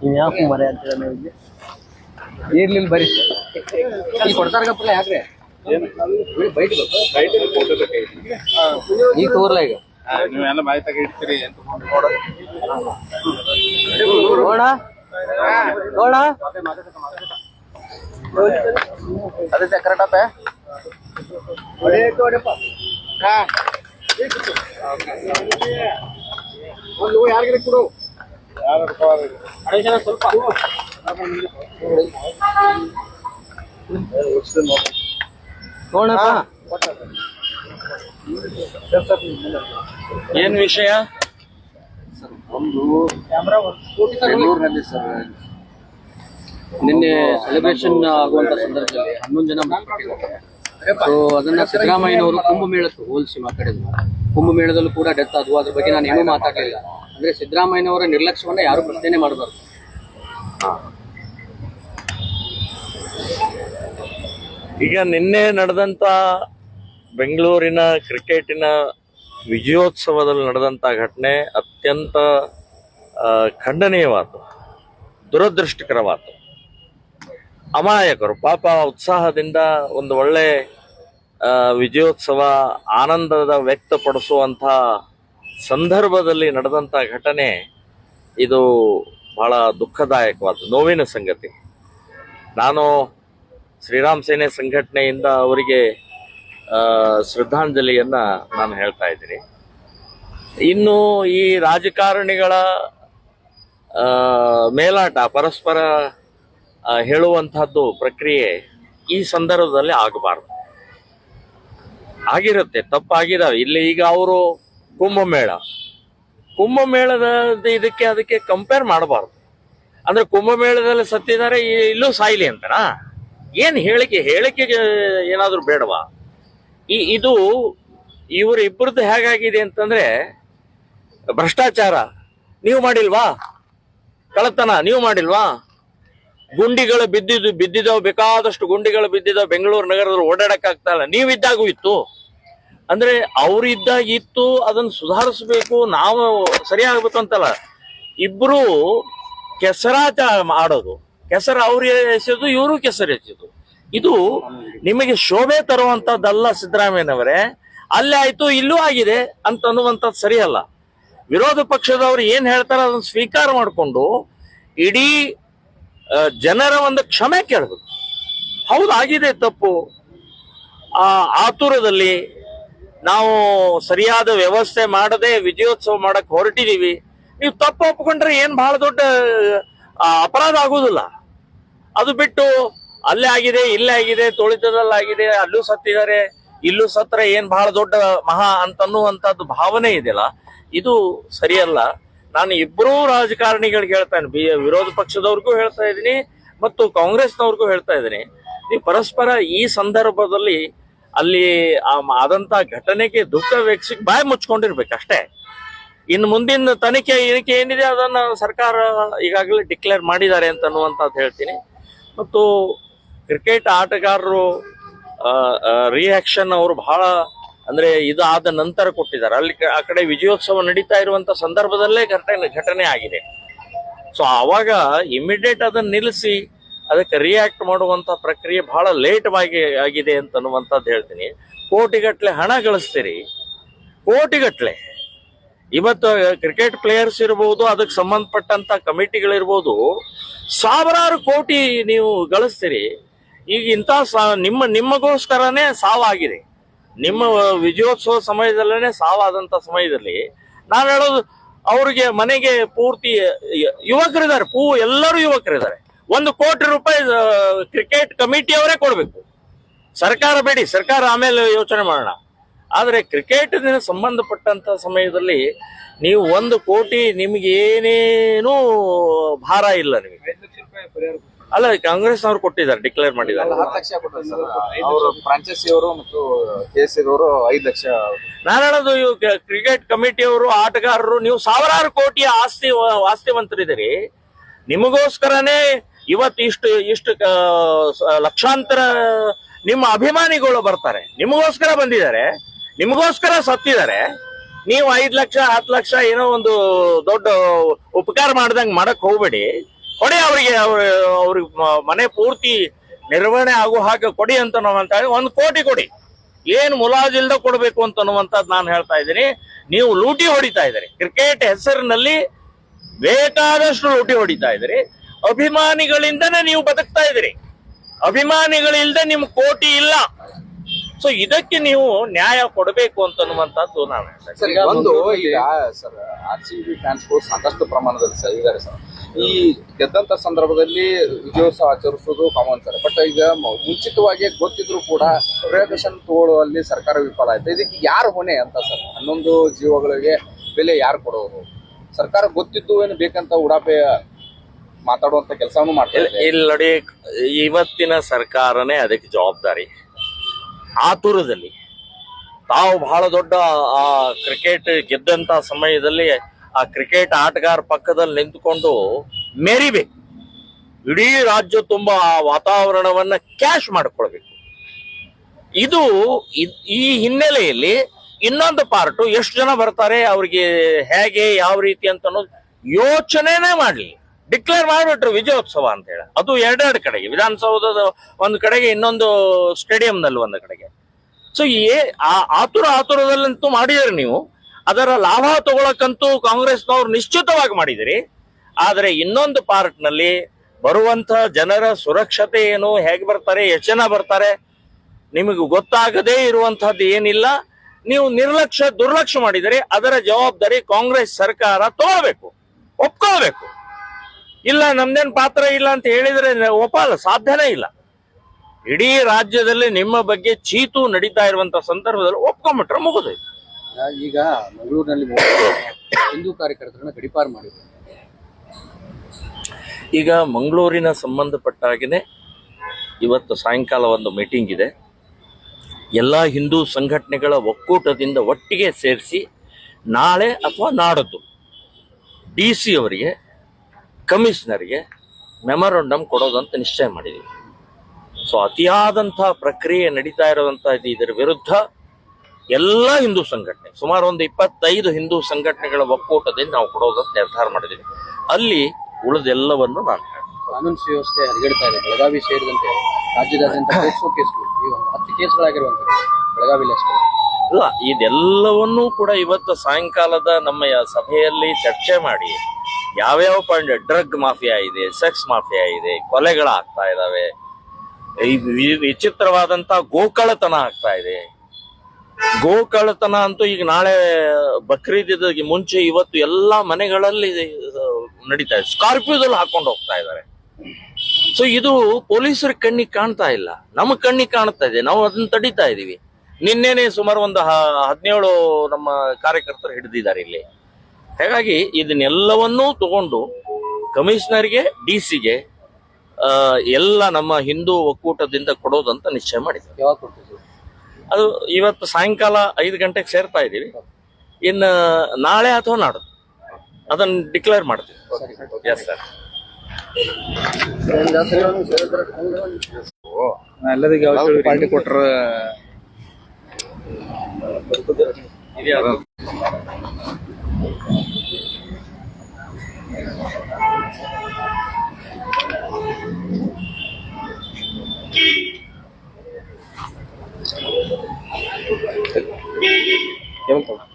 ಯಾಕೆ ಮರೆ ಅಂತೀರ ನೀವು ಇರ್ಲಿಲ್ಲ ಬರೀ. ಇಲ್ಲಿ ಕೊಡ್ತಾರಗಪ್ಪಲ್ಲ ಯಾಕ್ರಿ? ಬೈಟ್ ಈಗ ತೋರ್ಲ ಈಗ? ನೀವೆಲ್ಲ ಬಾಯಿ ತಗ ಇಡ್ತೀರಿ ಅಂತ ನೋಡ. ನೋಡ. ಅದೇ ಕರೆಕ್ಟ್ ಆತ? ಯಾರಿಗಾರ ಕೊಡು. ನೋಡಪ್ಪ. ಏನ್ ವಿಷಯ? ಬೆಂಗಳೂರಿನಲ್ಲಿ ಸರ್ ನಿನ್ನೆ ಸೆಲೆಬ್ರೇಷನ್ ಆಗುವಂತ ಸಂದರ್ಭದಲ್ಲಿ ಹನ್ನೊಂದು ಜನ ಸೊ ಅದನ್ನ ಸಿದ್ದರಾಮಯ್ಯನವರು ಕುಂಭಮೇಳಕ್ಕೆ ಹೋಲಿಸಿ ಮಾತಾಡಿದ್ರು. ಕುಂಭಮೇಳದಲ್ಲೂ ಕೂಡ ಡೆತ್ ಆದ್ವು. ಅದ್ರ ಬಗ್ಗೆ ನಾನು ಏನೂ ಮಾತಾಡಲಿಲ್ಲ. ಅಂದ್ರೆ ಸಿದ್ದರಾಮಯ್ಯನವರ ನಿರ್ಲಕ್ಷ್ಯವನ್ನ ಯಾರು ಪ್ರಶ್ನೆ ಮಾಡಬಾರ್ದು. ಈಗ ನಿನ್ನೆ ನಡೆದಂತ ಬೆಂಗಳೂರಿನ ಕ್ರಿಕೆಟಿನ ವಿಜಯೋತ್ಸವದಲ್ಲಿ ನಡೆದಂತ ಘಟನೆ ಅತ್ಯಂತ ಖಂಡನೀಯವಾದ ದುರದೃಷ್ಟಕರವಾದ ದುರದೃಷ್ಟಕರವಾದ್ದು. ಅಮಾಯಕರು, ಪಾಪ ಉತ್ಸಾಹದಿಂದ ಒಂದು ಒಳ್ಳೆ ವಿಜಯೋತ್ಸವ ಆನಂದದ ವ್ಯಕ್ತಪಡಿಸುವಂಥ ಸಂದರ್ಭದಲ್ಲಿ ನಡೆದಂಥ ಘಟನೆ ಇದು ಬಹಳ ದುಃಖದಾಯಕವಾದ ನೋವಿನ ಸಂಗತಿ. ನಾನು ಶ್ರೀರಾಮ್ ಸೇನೆ ಸಂಘಟನೆಯಿಂದ ಅವರಿಗೆ ಶ್ರದ್ಧಾಂಜಲಿಯನ್ನು ನಾನು ಹೇಳ್ತಾ ಇದ್ದೀನಿ. ಇನ್ನು ಈ ರಾಜಕಾರಣಿಗಳ ಮೇಲಾಟ, ಪರಸ್ಪರ ಹೇಳುವಂತಹದ್ದು ಪ್ರಕ್ರಿಯೆ ಈ ಸಂದರ್ಭದಲ್ಲಿ ಆಗಬಾರ್ದು. ಆಗಿರುತ್ತೆ, ತಪ್ಪಾಗಿದ್ದಾವೆ. ಇಲ್ಲಿ ಈಗ ಅವರು ಕುಂಭಮೇಳ. ಕುಂಭಮೇಳದ ಇದಕ್ಕೆ ಅದಕ್ಕೆ ಕಂಪೇರ್ ಮಾಡಬಾರ್ದು. ಅಂದ್ರೆ ಕುಂಭಮೇಳದಲ್ಲಿ ಸತ್ತಿದ್ದಾರೆ ಇಲ್ಲೂ ಸಾಯಿಲಿ ಅಂತನಾ ಏನ್ ಹೇಳಿಕೆ, ಹೇಳಿಕೆಗೆ ಏನಾದ್ರೂ ಬೇಡವಾ? ಈ, ಇದು ಇವ್ರ ಇಬ್ಬರದ್ದು ಹೇಗಾಗಿದೆ ಅಂತಂದ್ರೆ, ಭ್ರಷ್ಟಾಚಾರ, ನೀವು ಮಾಡಿಲ್ವಾ? ಕಳತನ ನೀವು ಮಾಡಿಲ್ವಾ? ಗುಂಡಿಗಳು ಬಿದ್ದಿದ್ದು, ಬಿದ್ದಿದ್ದಾವೆ, ಬೇಕಾದಷ್ಟು ಗುಂಡಿಗಳು ಬಿದ್ದಿದ್ದಾವೆ, ಬೆಂಗಳೂರು ನಗರದಲ್ಲಿ ಓಡಾಡಕ್ಕಾಗ್ತಾ ಇಲ್ಲ, ನೀವಿದ್ದಾಗೂ ಇತ್ತು. ಅಂದ್ರೆ ಅವ್ರಿದ್ದಾಗ ಇತ್ತು ಅದನ್ನ ಸುಧಾರಿಸ್ಬೇಕು, ನಾವು ಸರಿಯಾಗ್ಬೇಕು ಅಂತಲ್ಲ. ಇಬ್ರು ಕೆಸರಾಟ ಮಾಡೋದು. ಕೆಸರು ಅವ್ರು ಎಸೆಯೋದು, ಇವರು ಕೆಸರು ಎಸೆದು ಇದು ನಿಮಗೆ ಶೋಭೆ ತರುವಂತದ್ದಲ್ಲ ಸಿದ್ದರಾಮಯ್ಯನವರೇ. ಅಲ್ಲೇ ಆಯ್ತು, ಇಲ್ಲೂ ಆಗಿದೆ ಅಂತ ಅನ್ನುವಂಥದ್ದು ಸರಿಯಲ್ಲ. ವಿರೋಧ ಪಕ್ಷದವರು ಏನ್ ಹೇಳ್ತಾರೆ ಅದನ್ನ ಸ್ವೀಕಾರ ಮಾಡಿಕೊಂಡು ಇಡೀ ಜನರ ಒಂದು ಕ್ಷಮೆ ಕೇಳಬೇಕು. ಹೌದು, ಆಗಿದೆ ತಪ್ಪು. ಆ, ಆತುರದಲ್ಲಿ ನಾವು ಸರಿಯಾದ ವ್ಯವಸ್ಥೆ ಮಾಡದೆ ವಿಜಯೋತ್ಸವ ಮಾಡಕ್ ಹೊರಟಿದೀವಿ. ನೀವು ತಪ್ಪು ಒಪ್ಕೊಂಡ್ರೆ ಏನ್ ಬಹಳ ದೊಡ್ಡ ಅಪರಾಧ ಆಗುದಿಲ್ಲ ಅದು ಬಿಟ್ಟು ಅಲ್ಲೇ ಆಗಿದೆ, ಇಲ್ಲೇ ಆಗಿದೆ, ತೊಳಿತದಲ್ಲಾಗಿದೆ, ಅಲ್ಲೂ ಸತ್ತಿದ್ದಾರೆ, ಇಲ್ಲೂ ಸತ್ರ ಏನ್ ಬಹಳ ದೊಡ್ಡ ಮಹಾ ಅಂತನ್ನುವಂತದ್ದು ಭಾವನೆ ಇದೆಯಲ್ಲ, ಇದು ಸರಿಯಲ್ಲ. ನಾನು ಇಬ್ಬರೂ ರಾಜಕಾರಣಿಗಳಿಗೆ ಹೇಳ್ತಾನೆ, ಬಿ, ವಿರೋಧ ಪಕ್ಷದವ್ರಿಗೂ ಹೇಳ್ತಾ ಇದ್ದೀನಿ, ಮತ್ತು ಕಾಂಗ್ರೆಸ್ನವ್ರಿಗೂ ಹೇಳ್ತಾ ಇದ್ದೀನಿ. ನೀವು ಪರಸ್ಪರ ಈ ಸಂದರ್ಭದಲ್ಲಿ ಅಲ್ಲಿ ಆದಂತ ಘಟನೆಗೆ ದುಃಖ ವ್ಯಕ್ತಿ ಬಾಯಿ ಮುಚ್ಕೊಂಡಿರ್ಬೇಕು ಅಷ್ಟೇ. ಇನ್ನು ಮುಂದಿನ ತನಿಖೆ ಏನಿಕೆ ಏನಿದೆ ಅದನ್ನ ಸರ್ಕಾರ ಈಗಾಗಲೇ ಡಿಕ್ಲೇರ್ ಮಾಡಿದ್ದಾರೆ ಅಂತ ಅನ್ನುವಂಥದ್ದು ಹೇಳ್ತೀನಿ. ಮತ್ತು ಕ್ರಿಕೆಟ್ ಆಟಗಾರರು ರಿಯಾಕ್ಷನ್ ಅವರು ಬಹಳ ಅಂದ್ರೆ ಆದ ನಂತರ ಕೊಟ್ಟಿದ್ದಾರೆ. ಅಲ್ಲಿ ಆ ಕಡೆ ವಿಜಯೋತ್ಸವ ನಡೀತಾ ಇರುವಂತ ಸಂದರ್ಭದಲ್ಲೇ ಘಟನೆ ಘಟನೆ ಆಗಿದೆ. ಸೊ ಆವಾಗ ಇಮಿಡಿಯೇಟ್ ಅದನ್ನ ನಿಲ್ಲಿಸಿ ಅದಕ್ಕೆ ರಿಯಾಕ್ಟ್ ಮಾಡುವಂತ ಪ್ರಕ್ರಿಯೆ ಬಹಳ ಲೇಟ್ ಆಗಿ ಆಗಿದೆ ಅಂತ ಅನ್ನುವಂಥದ್ದು ಹೇಳ್ತೀನಿ. ಕೋಟಿಗಟ್ಟಲೆ ಹಣ ಗಳಿಸ್ತೀರಿ. ಕೋಟಿಗಟ್ಟಲೆ ಇವತ್ತು ಕ್ರಿಕೆಟ್ ಪ್ಲೇಯರ್ಸ್ ಇರ್ಬೋದು, ಅದಕ್ಕೆ ಸಂಬಂಧಪಟ್ಟಂತ ಕಮಿಟಿಗಳಿರ್ಬೋದು, ಸಾವಿರಾರು ಕೋಟಿ ನೀವು ಗಳಿಸ್ತೀರಿ. ಈಗ ಇಂಥ ನಿಮ್ಮ ನಿಮ್ಮಗೋಸ್ಕರನೇ ಸಾವಾಗಿದೆ. ನಿಮ್ಮ ವಿಜಯೋತ್ಸವ ಸಮಯದಲ್ಲೇ ಸಾವಾದಂತ ಸಮಯದಲ್ಲಿ ನಾನು ಹೇಳೋದು, ಅವ್ರಿಗೆ ಮನೆಗೆ ಪೂರ್ತಿ ಯುವಕರಿದ್ದಾರೆ, ಪೂ ಎಲ್ಲರೂ ಯುವಕರಿದ್ದಾರೆ. ಒಂದು ಕೋಟಿ ರೂಪಾಯಿ ಕ್ರಿಕೆಟ್ ಕಮಿಟಿಯವರೇ ಕೊಡಬೇಕು. ಸರ್ಕಾರ ಬೇಡಿ ಸರ್ಕಾರ ಆಮೇಲೆ ಯೋಚನೆ ಮಾಡೋಣ. ಆದ್ರೆ ಕ್ರಿಕೆಟ್ ಸಂಬಂಧಪಟ್ಟಂತ ಸಮಯದಲ್ಲಿ ನೀವು ಒಂದು ಕೋಟಿ ನಿಮ್ಗೆ ಏನೇನೂ ಭಾರ ಇಲ್ಲ ನಿಮಗೆ. ಅಲ್ಲ ಕಾಂಗ್ರೆಸ್ನವ್ರು ಕೊಟ್ಟಿದ್ದಾರೆ ಡಿಕ್ಲೇರ್ ಮಾಡಿದ್ದಾರೆ. ಹತ್ತು ಲಕ್ಷ ಕೊಟ್ಟರು ಅವರು ಫ್ರಾಂಚೈಸಿ ಅವರು ಮತ್ತು ಐದು ಲಕ್ಷ. ನಾನು ಹೇಳೋದು ಇವು ಕ್ರಿಕೆಟ್ ಕಮಿಟಿಯವರು ಆಟಗಾರರು ನೀವು ಸಾವಿರಾರು ಕೋಟಿಯ ಆಸ್ತಿ ಆಸ್ತಿವಂತರಿದ್ದೀರಿ. ನಿಮಗೋಸ್ಕರನೇ ಇವತ್ತು ಇಷ್ಟು ಇಷ್ಟು ಲಕ್ಷಾಂತರ ನಿಮ್ಮ ಅಭಿಮಾನಿಗಳು ಬರ್ತಾರೆ. ನಿಮಗೋಸ್ಕರ ಬಂದಿದ್ದಾರೆ. ನಿಮಗೋಸ್ಕರ ಸತ್ತಿದ್ದಾರೆ. ನೀವು ಐದು ಲಕ್ಷ ಹತ್ತು ಲಕ್ಷ ಏನೋ ಒಂದು ದೊಡ್ಡ ಉಪಕಾರ ಮಾಡ್ದಂಗ್ ಮಾಡಕ್ ಹೋಗ್ಬೇಡಿ. ಕೊಡಿ ಅವರಿಗೆ ಅವ್ರಿಗೆ ಮನೆ ಪೂರ್ತಿ ನಿರ್ವಹಣೆ ಆಗೋ ಹಾಗೆ ಕೊಡಿ ಅಂತ ನಾವಂತ ಹೇಳಿ ಒಂದು ಕೋಟಿ ಕೊಡಿ. ಏನು ಮುಲಾಜಿಲ್ದ ಕೊಡಬೇಕು ಅಂತ ಅನ್ನುವಂಥದ್ದು ನಾನು ಹೇಳ್ತಾ ಇದ್ದೀನಿ. ನೀವು ಲೂಟಿ ಹೊಡಿತಾ ಇದ್ದೀರಿ. ಕ್ರಿಕೆಟ್ ಹೆಸರಿನಲ್ಲಿ ಬೇಕಾದಷ್ಟು ಲೂಟಿ ಹೊಡಿತಾ ಇದ್ದೀರಿ. ಅಭಿಮಾನಿಗಳಿಂದನೇ ನೀವು ಬದುಕ್ತಾ ಇದ್ದೀರಿ. ಅಭಿಮಾನಿಗಳಿಲ್ದೆ ನಿಮ್ ಕೋಟಿ ಇಲ್ಲ. ಸೊ ಇದಕ್ಕೆ ನೀವು ನ್ಯಾಯ ಕೊಡಬೇಕು ಅಂತ ಅನ್ನುವಂಥದ್ದು ನಾನು ಒಂದು ಈಗ ಸರ್ ಆರ್ ಸಿ ಬಿ ಫ್ಯಾನ್ಸ್ಗಳು ಸಾಕಷ್ಟು ಪ್ರಮಾಣದಲ್ಲಿ ಸರ್ ಇದ್ದಾರೆ ಸರ್. ಈ ಗೆದ್ದಂತ ಸಂದರ್ಭದಲ್ಲಿ ವಿಜಯೋತ್ಸವ ಆಚರಿಸೋದು ಕಾಮನ್ ಸರ್. ಬಟ್ ಈಗ ಮುಂಚಿತವಾಗಿ ಗೊತ್ತಿದ್ರು ಕೂಡ ಪ್ರಯೋಗಶನ್ ತಗೊಳ್ಳುವಲ್ಲಿ ಸರ್ಕಾರ ವಿಫಲ ಆಯ್ತು. ಇದಕ್ಕೆ ಯಾರು ಹೊಣೆ ಅಂತ ಸರ್? ಹನ್ನೊಂದು ಜೀವಗಳಿಗೆ ಬೆಲೆ ಯಾರು ಕೊಡೋರು? ಸರ್ಕಾರ ಗೊತ್ತಿದ್ದು ಏನು ಬೇಕಂತ ಉಡಾಪೆ ಮಾತಾಡುವಂತ ಕೆಲಸವನ್ನು ಮಾಡ್ತಾರೆ ಇಲ್ಲಿ ನೋಡಿ ಇವತ್ತಿನ ಸರ್ಕಾರನೇ ಅದಕ್ಕೆ ಜವಾಬ್ದಾರಿ. ಆತುರದಲ್ಲಿ ತಾವು ಬಹಳ ದೊಡ್ಡ ಆ ಕ್ರಿಕೆಟ್ ಗೆದ್ದಂತ ಸಮಯದಲ್ಲಿ ಆ ಕ್ರಿಕೆಟ್ ಆಟಗಾರ ಪಕ್ಕದಲ್ಲಿ ನಿಂತುಕೊಂಡು ಮೆರಿಬೇಕು. ಇಡೀ ರಾಜ್ಯ ತುಂಬಾ ಆ ವಾತಾವರಣವನ್ನ ಕ್ಯಾಶ್ ಮಾಡಿಕೊಳ್ಬೇಕು. ಇದು ಈ ಹಿನ್ನೆಲೆಯಲ್ಲಿ ಇನ್ನೊಂದು ಪಾರ್ಟು ಎಷ್ಟು ಜನ ಬರ್ತಾರೆ ಅವ್ರಿಗೆ ಹೇಗೆ ಯಾವ ರೀತಿ ಅಂತ ಅನ್ನೋದು ಯೋಚನೆನೇ ಮಾಡ್ಲಿ ಡಿಕ್ಲೇರ್ ಮಾಡಿಬಿಟ್ರು ವಿಜಯೋತ್ಸವ ಅಂತ ಹೇಳಿ. ಅದು ಎರಡೆರಡು ಕಡೆಗೆ. ವಿಧಾನಸೌಧದ ಒಂದು ಕಡೆಗೆ, ಇನ್ನೊಂದು ಸ್ಟೇಡಿಯಂನಲ್ಲಿ ಒಂದು ಕಡೆಗೆ. ಸೊ ಆ- ಆತುರ ಆತುರದಲ್ಲಂತೂ ಮಾಡಿದಿರಿ ನೀವು. ಅದರ ಲಾಭ ತಗೊಳಕ್ಕಂತೂ ಕಾಂಗ್ರೆಸ್ನವ್ರು ನಿಶ್ಚಿತವಾಗಿ ಮಾಡಿದಿರಿ. ಆದರೆ ಇನ್ನೊಂದು ಪಾರ್ಟ್ನಲ್ಲಿ ಬರುವಂತ ಜನರ ಸುರಕ್ಷತೆ ಏನು, ಹೇಗೆ ಬರ್ತಾರೆ, ಎಷ್ಟು ಜನ ಬರ್ತಾರೆ, ನಿಮಗೆ ಗೊತ್ತಾಗದೇ ಇರುವಂತಹದ್ದು ಏನಿಲ್ಲ. ನೀವು ನಿರ್ಲಕ್ಷ್ಯ, ದುರ್ಲಕ್ಷ್ಯ ಮಾಡಿದರೆ ಅದರ ಜವಾಬ್ದಾರಿ ಕಾಂಗ್ರೆಸ್ ಸರ್ಕಾರ ತಗೊಳ್ಬೇಕು, ಒಪ್ಕೊಳ್ಬೇಕು. ಇಲ್ಲ ನಮ್ದೇನ್ ಪಾತ್ರ ಇಲ್ಲ ಅಂತ ಹೇಳಿದ್ರೆ ಒಪ್ಪಲ್ಲ ಸಾಧ್ಯನೇ ಇಲ್ಲ. ಇಡೀ ರಾಜ್ಯದಲ್ಲಿ ನಿಮ್ಮ ಬಗ್ಗೆ ಚೀತು ನಡೀತಾ ಇರುವಂತ ಸಂದರ್ಭದಲ್ಲಿ ಒಪ್ಕೊಂಬಿಟ್ರೆ ಮುಗುದು ಈಗ ಮಂಗಳೂರಿನಲ್ಲಿ ಹಿಂದೂ ಕಾರ್ಯಕರ್ತರನ್ನ ಗಡಿಪಾರು ಮಾಡಿದ್ರು. ಈಗ ಮಂಗಳೂರಿನ ಸಂಬಂಧಪಟ್ಟ ಹಾಗೆನೆ ಇವತ್ತು ಸಾಯಂಕಾಲ ಒಂದು ಮೀಟಿಂಗ್ ಇದೆ. ಎಲ್ಲ ಹಿಂದೂ ಸಂಘಟನೆಗಳ ಒಕ್ಕೂಟದಿಂದ ಒಟ್ಟಿಗೆ ಸೇರಿಸಿ ನಾಳೆ ಅಥವಾ ನಾಡದ್ದು ಡಿ ಸಿ ಅವರಿಗೆ ಕಮಿಷನರ್ಗೆ ಮೆಮೊರಂಡಮ್ ಕೊಡೋದಂತ ನಿಶ್ಚಯ ಮಾಡಿದ್ದೀವಿ ಸೊ ಅತಿಯಾದಂಥ ಪ್ರಕ್ರಿಯೆ ನಡೀತಾ ಇದು ಇದರ ವಿರುದ್ಧ ಎಲ್ಲ ಹಿಂದೂ ಸಂಘಟನೆ ಸುಮಾರು ಒಂದು ಇಪ್ಪತ್ತೈದು ಹಿಂದೂ ಸಂಘಟನೆಗಳ ಒಕ್ಕೂಟದಿಂದ ನಾವು ಕೊಡೋದಂತ ನಿರ್ಧಾರ ಮಾಡಿದ್ದೀವಿ ಅಲ್ಲಿ ಉಳಿದೆಲ್ಲವನ್ನು ನಾನು. ಕಾನೂನು ಸುವ್ಯವಸ್ಥೆ ಹರಿಗೆಡ್ತಾ ಇದೆ. ಬೆಳಗಾವಿ ಸೇರಿದಂತೆ ರಾಜ್ಯದಾದ್ಯಂತ ಪೋಕ್ಸೋ ಕೇಸ್ಗಳು ಈ ಒಂದು ಹತ್ತು ಕೇಸ್ಗಳಾಗಿರುವಂಥದ್ದು ಬೆಳಗಾವಿ ಅಷ್ಟೇ. ಇಲ್ಲ ಇದೆಲ್ಲವನ್ನೂ ಕೂಡ ಇವತ್ತು ಸಾಯಂಕಾಲದ ನಮ್ಮ ಸಭೆಯಲ್ಲಿ ಚರ್ಚೆ ಮಾಡಿ ಯಾವ್ಯಾವ ಪಾಯಿಂಟ್ ಡ್ರಗ್ ಮಾಫಿಯಾ ಇದೆ ಸೆಕ್ಸ್ ಮಾಫಿಯಾ ಇದೆ, ಕೊಲೆಗಳಾಗ್ತಾ ಇದಾವೆ ವಿಚಿತ್ರವಾದಂತ ಗೋಕಳತನ ಆಗ್ತಾ ಇದೆ. ಗೋಕಳತನ ಅಂತೂ ಈಗ ನಾಳೆ ಬಕ್ರೀದ್ ಮುಂಚೆ ಇವತ್ತು ಎಲ್ಲಾ ಮನೆಗಳಲ್ಲಿ ನಡೀತಾ ಇದೆ. ಸ್ಕಾರ್ಪಿಯೋದಲ್ಲಿ ಹಾಕೊಂಡು ಹೋಗ್ತಾ ಇದ್ದಾರೆ. ಸೊ ಇದು ಪೊಲೀಸರ ಕಣ್ಣಿಗೆ ಕಾಣ್ತಾ ಇಲ್ಲ. ನಮ್ಮ ಕಣ್ಣಿಗೆ ಕಾಣ್ತಾ ಇದೆ. ನಾವು ಅದನ್ನ ತಡಿತಾ ಇದೀವಿ. ನಿನ್ನೆನೆ ಸುಮಾರು ಒಂದು ಹದಿನೇಳು ನಮ್ಮ ಕಾರ್ಯಕರ್ತರು ಹಿಡಿದಿದ್ದಾರೆ ಇಲ್ಲಿ. ಹಾಗಾಗಿ ಇದನ್ನೆಲ್ಲವನ್ನೂ ತಗೊಂಡು ಕಮಿಷನರ್ಗೆ ಡಿ ಸಿಗೆ ಎಲ್ಲ ನಮ್ಮ ಹಿಂದೂ ಒಕ್ಕೂಟದಿಂದ ಕೊಡೋದಂತ ನಿಶ್ಚಯ ಕೊಡ್ತೀವಿ ಅದು ಇವತ್ತು ಸಾಯಂಕಾಲ ಐದು ಗಂಟೆಗೆ ಸೇರ್ತಾ ಇದ್ದೀವಿ. ಇನ್ನು ನಾಳೆ ಅಥವಾ ನಾಡು. ಅದನ್ನ ಡಿಕ್ಲೇರ್ ಮಾಡ್ತೀವಿ. ಎಸ್ ಸರ್ ಎಲ್ಲದಿಗೆ ಪಾರ್ಟಿ ಕೊಟ್ರ Tem um pouco.